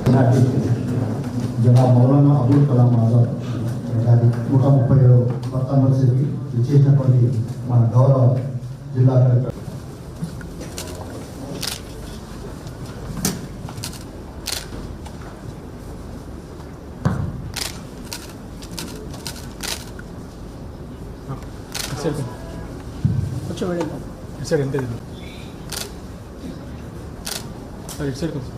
ఈనాటి జనాబ్ మౌలానా అబుల్ కలాం ఆజాద్ గారి నూట ముప్పై ఏడు వర్తంబర్సికి విచ్చేసినటువంటి మన గౌరవ జిల్లా కలెక్టర్ కొంచెం వెళ్ళి ఇటు సైడ్ ఎంత సార్ ఇటు సైడ్ కొంచెం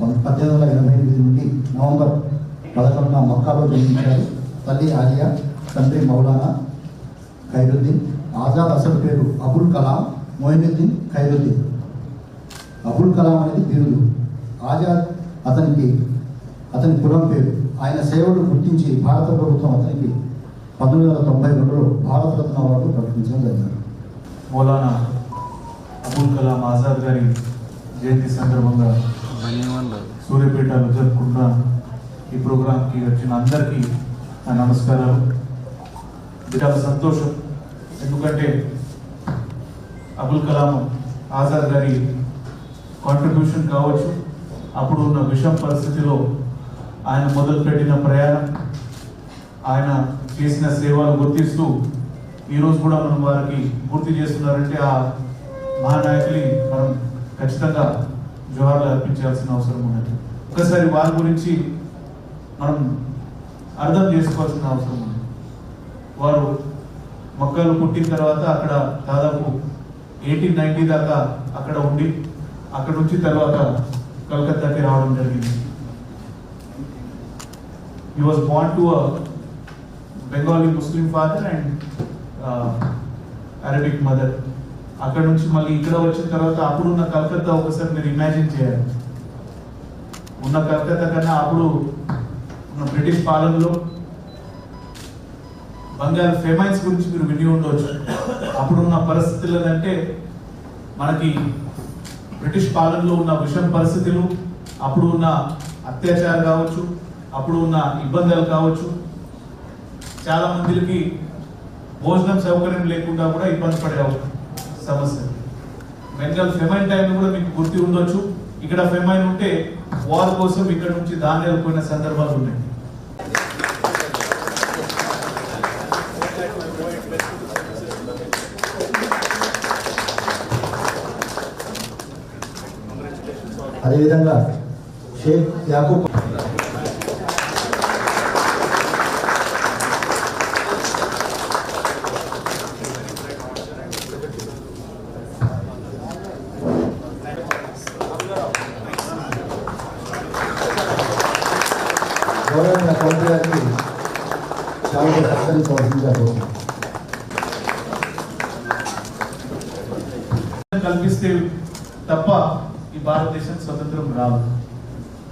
పద్దెనిమిది వందల ఎనభై ఎనిమిది నుండి నవంబర్ పదకొండున మక్కాలో జన్మించారు తల్లి ఆలియా తండ్రి మౌలానా ఖైరుద్దీన్ ఆజాద్ అసలు పేరు అబుల్ కలాం మొయినుద్దీన్ ఖైరుద్దీన్. అబుల్ కలాం అనేది బిరుదు ఆజాద్ అతనికి అతని కులం పేరు. ఆయన సేవలు గుర్తించి భారత ప్రభుత్వం అతనికి పంతొమ్మిది వందల తొంభై రెండులో భారతరత్న అవార్డు ప్రకటించడం జరిగింది. మౌలానా అబుల్ కలాం ఆజాద్ గారి జయంతి సందర్భంగా సూర్యాపేటలో జరుపుకుంటున్న ఈ ప్రోగ్రాంకి వచ్చిన అందరికీ నా నమస్కారాలు. ఇది చాలా సంతోషం ఎందుకంటే అబుల్ కలాం ఆజాద్ గారి కాంట్రిబ్యూషన్ కావచ్చు అప్పుడు ఉన్న విషం పరిస్థితిలో ఆయన మొదలుపెట్టిన ప్రయాణం ఆయన చేసిన సేవలు గుర్తిస్తూ ఈరోజు కూడా మనం వారికి గుర్తు చేస్తున్నారంటే ఆ మహానాయకుని మనం ఖచ్చితంగా జోహార్లు అర్పించాల్సిన అవసరం ఉన్నది. ఒకసారి వారి గురించి మనం అర్థం చేసుకోవాల్సిన అవసరం ఉంది. వారు మొక్కలు పుట్టిన తర్వాత అక్కడ దాదాపు ఎయిటీన్ నైన్టీ దాకా అక్కడ ఉండి అక్కడ నుంచి తర్వాత కలకత్తాకి రావడం జరిగింది. He was born to a Bengali Muslim father and uh, mother. అక్కడ నుంచి మళ్ళీ ఇక్కడ వచ్చిన తర్వాత అప్పుడున్న కలకత్తా ఒకసారి మీరు ఇమాజిన్ చేయాలి. ఉన్న కలకత్తా కన్నా అప్పుడు ఉన్న బ్రిటిష్ పాలనలో బంగారు ఫెమైన్స్ గురించి మీరు విని ఉండవచ్చు. అప్పుడున్న పరిస్థితులు అంటే మనకి బ్రిటిష్ పాలనలో ఉన్న విషం పరిస్థితులు అప్పుడు ఉన్న అత్యాచారం కావచ్చు అప్పుడు ఉన్న ఇబ్బందులు కావచ్చు చాలా మందికి భోజనం సౌకర్యం లేకుండా కూడా ఇబ్బంది పడే సమస్య. బెంగాల్ ఫెమైన్ టైం కూడా మీకు గుర్తు ఉండొచ్చు. ఇక్కడ ఫెమైన్ ఉంటే వార్ కోసం ఇక్కడ నుంచి ధాన్యాలు పోయిన సందర్భాలు ఉన్నాయి. అదేవిధంగా షేక్ యాకూబ్ కల్పిస్తే తప్ప ఈ భారతదేశం స్వతంత్రం రాదు.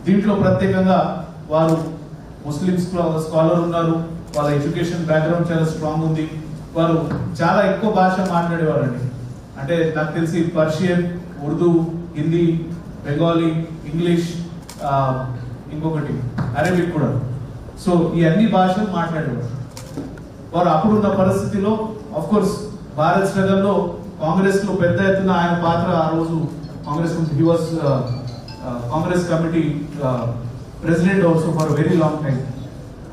దీంట్లో ప్రత్యేకంగా వారు ముస్లిమ్స్ స్కాలర్ ఉన్నారు. వాళ్ళ ఎడ్యుకేషన్ బ్యాక్గ్రౌండ్ చాలా స్ట్రాంగ్ ఉంది. వారు చాలా ఎక్కువ భాష మాట్లాడేవారండి. అంటే నాకు తెలిసి పర్షియన్ ఉర్దూ హిందీ బెంగాలీ ఇంగ్లీష్ ఇంకొకటి అరబిక్ కూడా. సో ఈ అన్ని భాషలు మాట్లాడేవారు. వారు అప్పుడున్న పరిస్థితిలో ఆఫ్ కోర్స్ భారత్ స్ట్రగల్లో కాంగ్రెస్లో పెద్ద ఎత్తున ఆయన పాత్ర ఆ రోజు Congress he was uh, uh, Congress committee president also for very long time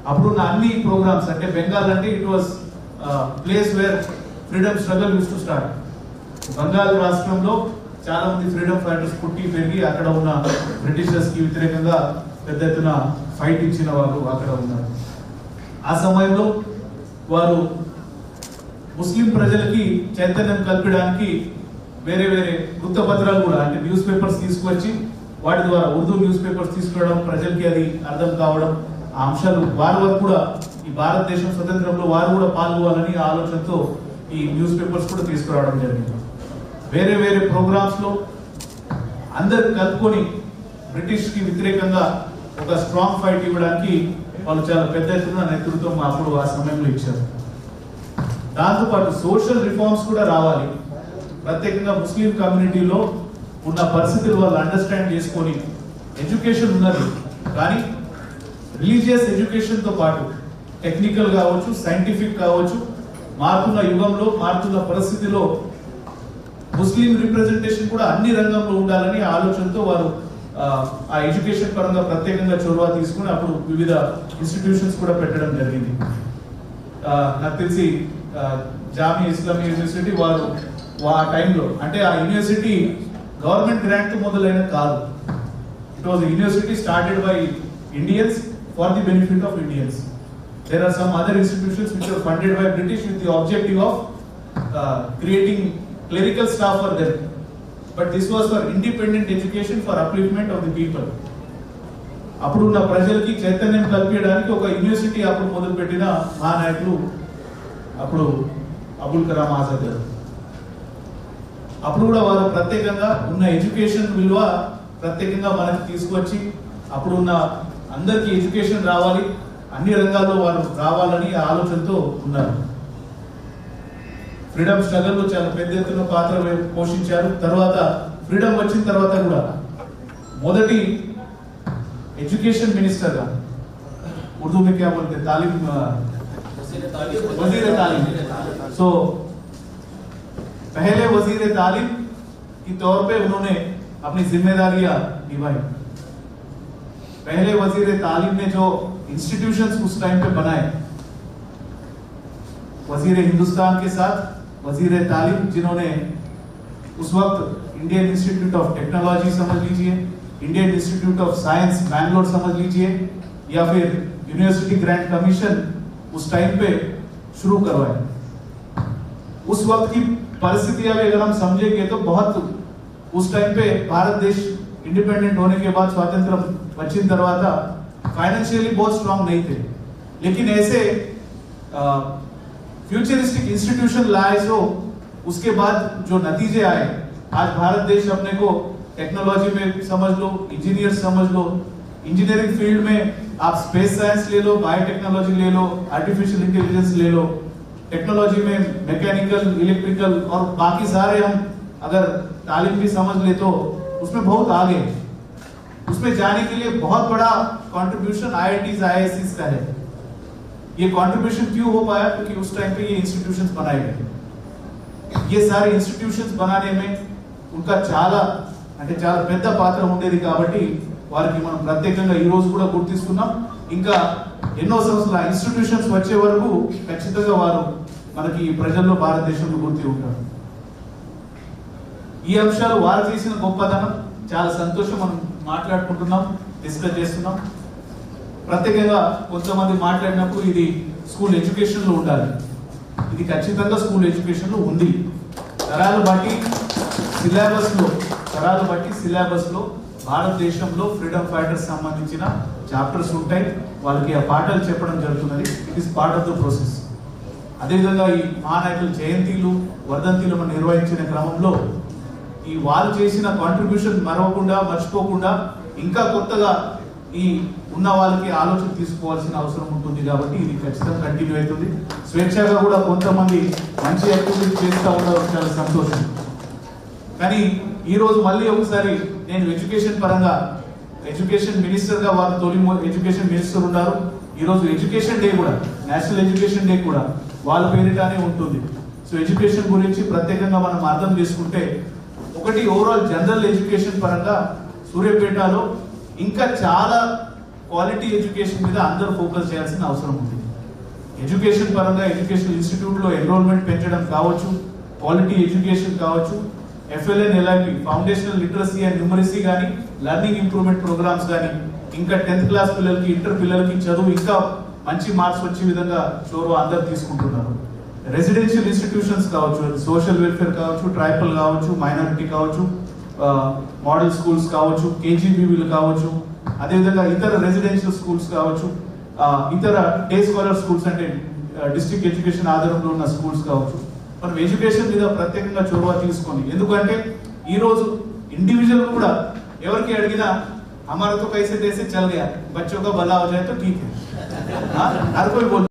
అప్పుడున్న అన్ని ప్రోగ్రామ్స్ అంటే బెంగాల్ అంటే it was place where freedom struggle use to start Bengal రాష్ట్రంలో చాలా మంది ఫ్రీడమ్ ఫైటర్స్ పుట్టి పెరిగి అక్కడ ఉన్న బ్రిటిషర్స్కి వ్యతిరేకంగా పెద్ద ఎత్తున ఫైట్ ఇచ్చిన వారు అక్కడ ఉన్నారు. ఆ సమయంలో వారు ముస్లిం ప్రజలకి చైతన్యం కల్పడానికి వేరే వేరే వృత్తపత్రాలు కూడా అంటే న్యూస్ పేపర్స్ తీసుకువచ్చి వాటి ద్వారా ఉర్దూ న్యూస్ పేపర్స్ తీసుకురావడం ప్రజలకి అది అర్థం కావడం ఆ అంశాలు వారి వరకు కూడా ఈ భారతదేశం స్వతంత్రంలో వారు కూడా పాల్గొవాలని ఆలోచనతో ఈ న్యూస్ పేపర్స్ కూడా తీసుకురావడం జరిగింది. వేరే వేరే ప్రోగ్రామ్స్లో అందరు కలుపుకొని బ్రిటిష్కి వ్యతిరేకంగా ఒక స్ట్రాంగ్ ఫైట్ ఇవ్వడానికి వాళ్ళు చాలా పెద్ద ఎత్తున నేతృత్వం అప్పుడు ఆ సమయంలో ఇచ్చారు. దాంతోపాటు సోషల్ రిఫార్మ్స్ కూడా రావాలి. ప్రత్యేకంగా ముస్లిం కమ్యూనిటీలో ఉన్న పరిస్థితులు వాళ్ళు అండర్స్టాండ్ చేసుకొని ఎడ్యుకేషన్ ఉన్నది. కానీ రిలీజియస్ ఎడ్యుకేషన్తో పాటు టెక్నికల్ కావచ్చు సైంటిఫిక్ కావచ్చు మారుతున్న యుగంలో మారుతున్న పరిస్థితిలో ముస్లిం రిప్రజెంటేషన్ కూడా అన్ని రంగంలో ఉండాలని ఆలోచనతో వారు ఆ, ఎడ్యుకేషన్ పరంగా ప్రత్యేకంగా చొరవ తీసుకుని అప్పుడు వివిధ ఇన్స్టిట్యూషన్స్ కూడా పెట్టడం జరిగింది. నాకు తెలిసి జామి జామియా ఇస్లామీ యూనివర్సిటీ వారు ఆ టైంలో అంటే ఆ యూనివర్సిటీ గవర్నమెంట్ గ్రాంట్ మొదలైన కాదు. It was university started by Indians for the benefit of Indians there are some other institutions which were funded by British with the objective of uh, creating clerical staff for them. But this was for independent education for upliftment of the people అప్పుడు ఉన్న ప్రజలకి చైతన్యం కల్పించడానికి ఒక university అప్పుడు మొదలుపెట్టిన మా నాయకులు అప్పుడు అబుల్ కలాం ఆజాద్ గారు. అప్పుడు కూడా వారు ప్రత్యేకంగా ఉన్న ఎడ్యుకేషన్ విలువ ప్రత్యేకంగా మనకి తీసుకొచ్చి అప్పుడు ఉన్న అందరికీ ఎడ్యుకేషన్ రావాలి అన్ని రంగాల్లో వారు రావాలని ఆలోచనతో ఉన్నారు. ఫ్రీడమ్ స్ట్రగల్ లో చాలా పెద్ద ఎత్తున పాత్ర వే- పోషించారు తర్వాత ఫ్రీడమ్ వచ్చిన తర్వాత కూడా మొదటి ఎడ్యుకేషన్ మినిస్టర్ గా ఉర్దూ में क्या बोलते हैं तालीम अ, वजीर तालीम सो पहले वजीर तालीम के तौर पे उन्होंने अपनी जिम्मेदारियां निभाई पहले वजीर तालीम ने जो इंस्टीट्यूशंस उस टाइम पे बनाए वजीर हिंदुस्तान के साथ वज़ीर तालीम जिन्होंने उस वक्त इंडियन इंस्टीट्यूट ऑफ़ टेक्नोलॉजी समझ लीजिए Indian institute of science Bangalore समझ लीजिए या फिर यूनिवर्सिटी ग्रांट कमीशन उस टाइम पे शुरू करवाए। उस वक्त की परिस्थितियाँ भी अगर हम समझेंगे तो बहुत उस टाइम पे भारत देश इंडिपेंडेंट होने के बाद स्वतंत्र पश्चिम दरवाज़ा फाइनेंशियली बहुत स्ट्रांग नहीं थे। लेकिन ऐसे आ, फ्यूचरिस्टिक इंस्टीट्यूशन लाए जो उसके बाद जो नतीजे आए, आज भारत देश अपने को टेक्नोलॉजी में समझ लो इंजीनियर समझ लो इंजीनियरिंग फ़ील्ड में आप स्पेस साइंस ले लो बायोटेक्नोलॉजी ले लो आर्टिफिशियल इंटेलिजेंस ले लो टेक्नोलॉजी में मैकेनिकल इलेक्ट्रिकल और बाकी सारे हम अगर तालीम भी समझ ले तो उसमें बहुत आगे उसमें जाने के लिए बहुत बड़ा कंट्रीब्यूशन आईआईटीज आईआईसीज का है। ये कंट्रीब्यूशन क्यों हो पाया क्योंकि उस टाइम पे ये इंस्टीट्यूशंस बनाए गए ये सारे इंस्टीट्यूशंस बनाने में उनका చాలా అంటే చాలా పెద్ద పాత్ర ఉండేది కాబట్టి వారికి మనం ప్రత్యేకంగా ఈ రోజు కూడా గుర్తిస్తున్నాం ఇంకా ఎన్నో సంవత్సరాల ఇన్స్టిట్యూషన్స్ వచ్చే వరకు ఖచ్చితంగా వారు మనకి ఈ ప్రజల్లో భారతదేశంలో గుర్తి ఉంటారు ఈ అంశాలు వారు చేసిన గొప్పతనం చాలా సంతోషం మనం మాట్లాడుకుంటున్నాం డిస్కస్ చేస్తున్నాం ప్రత్యేకంగా కొంతమంది మాట్లాడినప్పుడు ఇది స్కూల్ ఎడ్యుకేషన్లో ఉండాలి. ఇది ఖచ్చితంగా స్కూల్ ఎడ్యుకేషన్లో ఉంది. తరాలు బట్టి సిలబస్లో తరాలు బట్టి సిలబస్లో భారతదేశంలో ఫ్రీడమ్ ఫైటర్స్ సంబంధించిన చాప్టర్స్ ఉంటాయి. వాళ్ళకి ఆ పాఠాలు చెప్పడం జరుగుతున్నది. It is part of the process అదేవిధంగా ఈ మహానాయకుల జయంతిలు వర్ధంతిలు మనం నిర్వహించిన క్రమంలో ఈ వాళ్ళు చేసిన కాంట్రిబ్యూషన్ మరవకుండా మర్చిపోకుండా ఇంకా కొత్తగా ఈ ఉన్న వాళ్ళకి ఆలోచన తీసుకోవాల్సిన అవసరం ఉంటుంది కాబట్టి ఇది ఖచ్చితంగా కంటిన్యూ అవుతుంది. స్వేచ్ఛగా కూడా కొంతమంది మంచి యాక్టివిటీ చేస్తూ ఉండడం చాలా సంతోషం. కానీ ఈరోజు మళ్ళీ ఒకసారి నేను ఎడ్యుకేషన్ పరంగా ఎడ్యుకేషన్ మినిస్టర్గా వారు తొలి ఎడ్యుకేషన్ మినిస్టర్ ఉన్నారు. ఈరోజు ఎడ్యుకేషన్ డే కూడా నేషనల్ ఎడ్యుకేషన్ డే కూడా వాళ్ళ పేరిటానే ఉంటుంది. సో ఎడ్యుకేషన్ గురించి ప్రత్యేకంగా మనం అర్థం చేసుకుంటే ఒకటి ఓవరాల్ జనరల్ ఎడ్యుకేషన్ పరంగా సూర్యాపేటలో ఇంకా చాలా క్వాలిటీ ఎడ్యుకేషన్ మీద అందరూ ఫోకస్ చేయాల్సిన అవసరం ఉంది. ఎడ్యుకేషన్ పరంగా ఎడ్యుకేషన్ ఇన్స్టిట్యూట్లో ఎన్రోల్మెంట్ పెంచడం కావచ్చు క్వాలిటీ ఎడ్యుకేషన్ కావచ్చు FLN LIP foundational literacy and numeracy కానీ లెర్నింగ్ ఇంప్రూవ్మెంట్ ప్రోగ్రామ్స్ కానీ ఇంకా టెన్త్ క్లాస్ పిల్లలకి ఇంటర్ పిల్లలకి చదువు ఇంకా మంచి మార్క్స్ వచ్చే విధంగా చోరు అందరు తీసుకుంటున్నారు. రెసిడెన్షియల్ ఇన్స్టిట్యూషన్స్ కావచ్చు సోషల్ వెల్ఫేర్ కావచ్చు ట్రైబల్ కావచ్చు మైనారిటీ కావచ్చు మోడల్ స్కూల్స్ కావచ్చు కేజీబీవీలు కావచ్చు అదేవిధంగా ఇతర రెసిడెన్షియల్ స్కూల్స్ కావచ్చు ఆ, ఇతర డే స్కాలర్ స్కూల్స్ అంటే డిస్ట్రిక్ట్ ఎడ్యుకేషన్ ఆధారంలో ఉన్న స్కూల్స్ కావచ్చు మనం ఎడ్యుకేషన్ మీద ప్రత్యేకంగా చొరవ తీసుకొని ఎందుకంటే ఈ రోజు ఇండివిజువల్ కూడా ఎవరికి అడిగినా हमारा तो कैसे देसे चल गया बच्चों का भला हो जाए तो ठीक है हाँ? हर कोई बोल